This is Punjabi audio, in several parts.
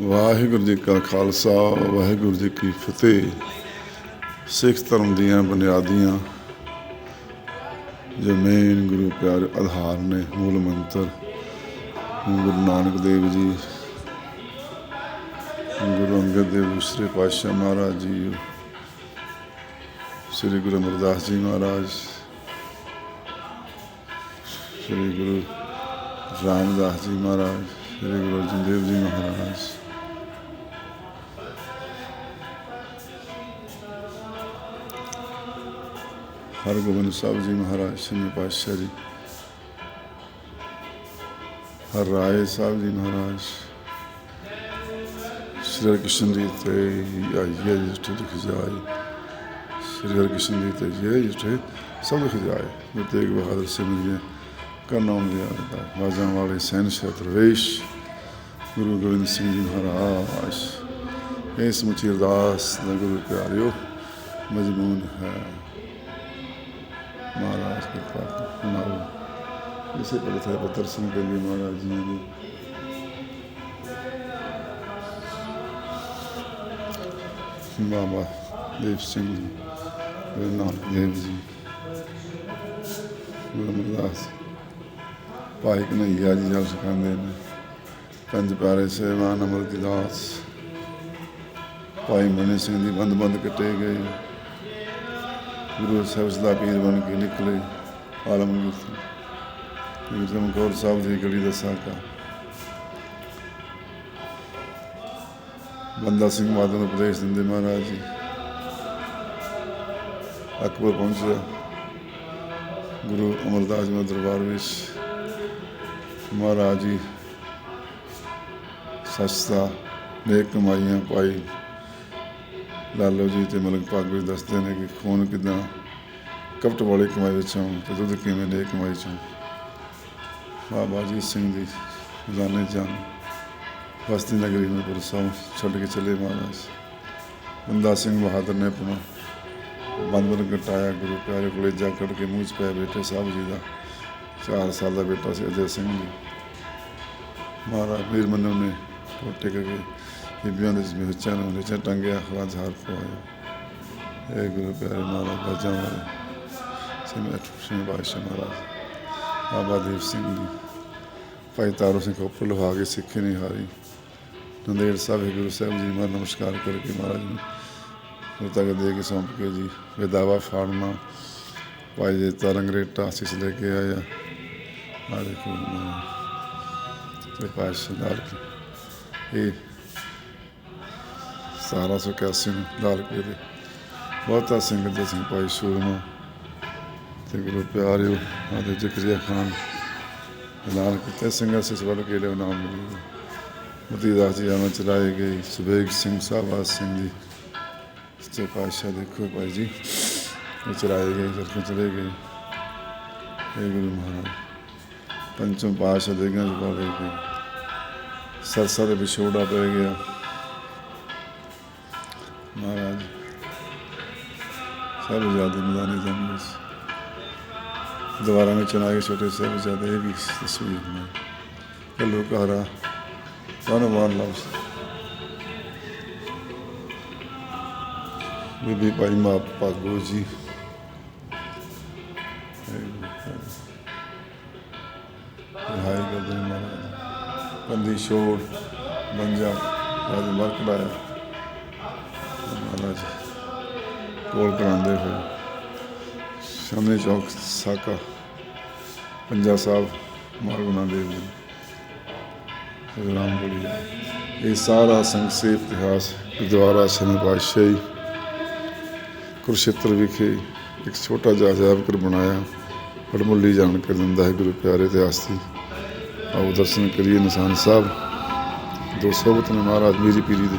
ਵਾਹਿਗੁਰੂ ਜੀ ਕਾ ਖਾਲਸਾ, ਵਾਹਿਗੁਰੂ ਜੀ ਕੀ ਫਤਿਹ। ਸਿੱਖ ਧਰਮ ਦੀਆਂ ਬੁਨਿਆਦੀਆਂ, ਜੋ ਮੇਨ ਗੁਰੂ ਪਿਆਰ ਆਧਾਰ ਨੇ, ਮੂਲ ਮੰਤਰ, ਗੁਰੂ ਨਾਨਕ ਦੇਵ ਜੀ, ਗੁਰੂ ਅੰਗਦ ਦੇਵ ਦੂਸਰੇ ਪਾਤਸ਼ਾਹ ਮਹਾਰਾਜ ਜੀ, ਸ੍ਰੀ ਗੁਰੂ ਅਮਰਦਾਸ ਜੀ ਮਹਾਰਾਜ, ਸ੍ਰੀ ਗੁਰੂ ਰਾਮਦਾਸ ਜੀ ਮਹਾਰਾਜ, ਸ੍ਰੀ ਗੁਰੂ ਅਰਜਨ ਦੇਵ ਜੀ ਮਹਾਰਾਜ। ਹਰਗੋਬਿੰਦ ਸਾਹਿਬ ਜੀ ਮਹਾਰਾਜ ਛੇਵੇਂ ਪਾਤਸ਼ਾਹ ਜੀ, ਹਰ ਰਾਏ ਸਾਹਿਬ ਜੀ ਮਹਾਰਾਜ, ਸ੍ਰੀ ਹਰਿਕ੍ਰਿਸ਼ਨ ਜੀ ਤੇ ਆਈਏ ਜਿੱਥੇ ਲਿਖ ਜਾਏ, ਸ੍ਰੀ ਹਰਿਕ੍ਰਿਸ਼ਨ ਜੀ ਤੇ ਜੇ ਜਿੱਥੇ ਸਭ ਲਿਖ ਜਾਏ। ਗੁਰੂ ਤੇਗ ਬਹਾਦਰ ਸਿੰਘ ਜੀ ਕਰਨਾਮ ਜੀ ਦਾ ਬਾਜਾਂ ਵਾਲੇ ਸੈਨ ਦਰਵੇਸ਼ ਗੁਰੂ ਗੋਬਿੰਦ ਸਿੰਘ ਜੀ ਮਹਾਰਾਜ, ਇਸ ਮੁਚੀ ਅਰਦਾਸ ਦਾ ਗੁਰੂ ਪਿਆਰਿਓ, ਮਜਮੂਨ ਹੈ। ਮਹਾਰਾਜ ਦੀ ਪ੍ਰਾਪਤੀ ਸੁਣਾਓ ਇਸੇ ਪ੍ਰਥਾ ਪਤਰ ਸਿੰਘ ਦੇ ਲਈ ਮਹਾਰਾਜ ਜੀ ਦੀ ਬਾਬਾ ਦੇਵ ਸਿੰਘ ਗੁਰੂ ਨਾਨਕ ਦੇਵ ਜੀ, ਗੁਰੂ ਅਮਰਦਾਸ ਭਾਈ ਕਨਈਆ ਜੀ ਜਲ ਸਿਖਾਉਂਦੇ ਨੇ, ਪੰਜ ਪਿਆਰੇ ਸਹਿਬਾਨ ਅਮਰਦਾਸ, ਭਾਈ ਮਨੀ ਸਿੰਘ ਦੀ ਬੰਦ ਬੰਦ ਕੱਟੇ ਗਏ। ਗੁਰੂ ਸਾਹਿਬ ਦਾ ਪੀਰ ਬਣ ਕੇ ਨਿਕਲੇ ਆਲਮਗੀਰ ਤੋਂ ਗੁਰੂ ਚਮਕੌਰ ਸਾਹਿਬ ਦੀ ਗਲੀ ਦਾ ਸਾਕਾ ਬੰਦਾ ਸਿੰਘ ਮਾਧਵ ਨੂੰ ਉਪਦੇਸ਼ ਦਿੰਦੇ ਮਹਾਰਾਜ ਜੀ। ਅਕਬਰ ਪਹੁੰਚਿਆ ਗੁਰੂ ਅਮਰਦਾਸ ਜੀ ਦੇ ਦਰਬਾਰ ਵਿੱਚ। ਮਹਾਰਾਜ ਜੀ, ਸੱਚ ਦਾ ਨੇਕ ਕਮਾਈਆਂ ਪਾਈ। ਲਾਲੋ ਜੀ ਤੇ ਮਲਕ ਭਾਗ ਵੀ ਦੱਸਦੇ ਨੇ ਕਿ ਖੂਨ ਕਿਦਾਂ ਕਪਟ ਵਾਲੀ ਕਮਾਈ ਵਿੱਚੋਂ ਤੇ ਦੁੱਧ ਕਿਵੇਂ ਨੇਕ ਕਮਾਈ ਚੋਂ ਬਾਬਾ ਜੀ, ਸਿੰਘ ਦੀ ਜਾਣੇ ਜਾਨ। ਬਸਤੀ ਨਗਰੀ ਨੂੰ ਪੁਰਸਾਂ ਛੱਡ ਕੇ ਚਲੇ ਮਹਾਰਾਜ। ਬੰਦਾ ਸਿੰਘ ਬਹਾਦਰ ਨੇ ਆਪਣਾ ਬੰਦ ਬੰਦ ਕਟਾਇਆ ਗੁਰੂ ਪਿਆਰੇ ਕੋਲੇ ਜਾ ਕੱਢ ਕੇ ਮੂੰਹ 'ਚ ਪਿਆ ਬੇਟੇ ਸਾਹਿਬ ਜੀ ਦਾ 4 ਸਾਲ ਦਾ ਬੇਟਾ ਸੀ ਅਜੇ ਸਿੰਘ ਜੀ। ਮਹਾਰਾਜ ਵੀਰ ਮੰਨੂ ਨੇ ਟੋਟੇ ਕੇ ਬੀਬੀਆਂ ਦੇ ਬੱਚਿਆਂ ਨੂੰ ਨੀਚੇ ਟੰਗਿਆ ਖਵਾ ਝਾਰ ਪਵਾਇਆ ਇਹ ਗੁਰੂ ਪਿਆਰੇ ਮਹਾਰਾਜ, ਬਾਜਾਂ ਵਾਲੇ ਸਿਮਰ ਸਿੰਘ ਬਾਦਸ਼ਾਹ ਮਹਾਰਾਜ, ਬਾਬਾ ਦੀਪ ਸਿੰਘ ਜੀ, ਭਾਈ ਤਾਰੂ ਸਿੰਘ ਕੋਪਰ ਲਵਾ ਕੇ ਸਿੱਖੀ ਨਹੀਂ ਹਾਰੀ। ਨੰਦੇੜ ਸਾਹਿਬ ਗੁਰੂ ਸਾਹਿਬ ਜੀ ਮਾਰ ਨਮਸਕਾਰ ਕਰਕੇ ਮਹਾਰਾਜ ਨੂੰ ਉਹ ਤੱਕ ਦੇ ਕੇ ਸੌਂਪ ਕੇ ਜੀ ਵਿਦਾਵਾ ਫਾੜਨਾ, ਭਾਈ ਜੀ ਤਰੰਗਰੇਟਾ ਸਿਸ ਲੈ ਕੇ ਆਇਆ ਆ। ਦੇਖੋ ਤੇ ਪਾਸ਼ਾ ਇਹ ਸਾਰਾ ਸੌ ਇਕਿਆਸੀ ਨੂੰ ਲਾਲ ਕੇ ਦੇ। ਬਹੁਤਾ ਸਿੰਘ ਦੇ ਸਿੰਘ ਭਾਈ ਸੂਰਮਾ ਤੇ ਗੁਰੂ ਪਿਆਰਿਓ ਆਦੇ ਜ਼ਿਕਰੀਆ ਖਾਨ ਐਲਾਨ ਕੀਤਾ। ਸਿੰਘਾਂ ਸਿਸ ਵੱਲ ਕੇ ਲਿਓ ਨਾਮ ਮਿਲੀ ਮਤੀ ਦਾਸ ਜੀ ਆਵਾਂ ਚਲਾਏ ਗਏ। ਸੁਬੇਗ ਸਿੰਘ ਸਾਹਿਬਾਸ ਸਿੰਘ ਜੀ, ਸੱਚੇ ਪਾਤਸ਼ਾਹ ਦੇਖੋ ਭਾਈ ਜੀ, ਉਹ ਚਲਾਏ ਗਏ ਜਰਖੋਂ ਚਲੇ ਗਏ। ਇਹ ਗੁਰੂ ਮਹਾਰਾਜ ਪੰਚਮ ਪਾਤਸ਼ਾਹ ਦੇ ਗੰਜ ਪਾਵੇ ਗਏ। ਸਰਸਾ ਦੇ ਵਿਛੋੜਾ ਪੈ ਗਿਆ। ਮਹਾਰਾਜ ਸਾਹਿਬਜ਼ਾਦੇ ਮਦਾਨੇ ਜਾਮਸ ਦੁਬਾਰਾ ਵਿੱਚ ਚਨਾਏ ਛੋਟੇ ਸਾਹਿਬਜ਼ਾਦੇ ਇਹ ਵੀ ਤਸਵੀਰ ਹੈ ਇਹ ਲੋਕ ਹਰਾ ਧੰਨਵਾਨ ਲਫ਼ਜ਼ ਬੀਬੀ ਭਾਈ ਮਾ ਪਾਗੋ ਜੀ ਹਾਈ ਗੋਬਿੰਦ ਮਹਾਰਾਜ ਬੰਦੀ ਛੋੜ ਬੰਜਾ ਰਾਜ ਮਰਕੜਾਇਆ ਮਹਾਰਾਜ, ਕੋਲ ਕਰਾਉਂਦੇ ਹੋਏ। ਸਾਹਮਣੇ ਚੌਕ ਸਾਕਾ, ਪੰਜਾ ਸਾਹਿਬ ਮਾਰਗੁਨਾ ਦੇਵ ਜੀ ਰਾਮਗੜੀ ਇਹ ਸਾਰਾ ਸੰਖੇਪ ਇਤਿਹਾਸ ਗੁਰਦੁਆਰਾ ਸਿੰਘ ਪਾਤਸ਼ਾਹੀ ਕੁਰਸ਼ੇਤਰ ਵਿਖੇ ਇੱਕ ਛੋਟਾ ਜਿਹਾ ਅਜਾਇਬ ਘਰ ਬਣਾਇਆ। ਹੜਮੁੱਲੀ ਜਾਣਕਾਰੀ ਦਿੰਦਾ ਹੈ, ਗੁਰੂ ਪਿਆਰੇ ਇਤਿਹਾਸ ਦੀ ਆਓ ਦਰਸ਼ਨ ਕਰੀਏ ਨਿਸ਼ਾਨ ਸਾਹਿਬ। ਦੋ ਸੋਬਤ ਨੇ ਮਹਾਰਾਜ, ਮੇਰੀ ਪੀਰੀ ਦੇ।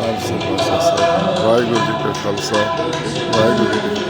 ਖਾਲਸਾ ਪਾਤਸ਼ਾਹ ਸਾਹਿਬ। ਵਾਹਿਗੁਰੂ ਜੀ ਕਾ ਖਾਲਸਾ ਵਾਹਿਗੁਰੂ ਜੀ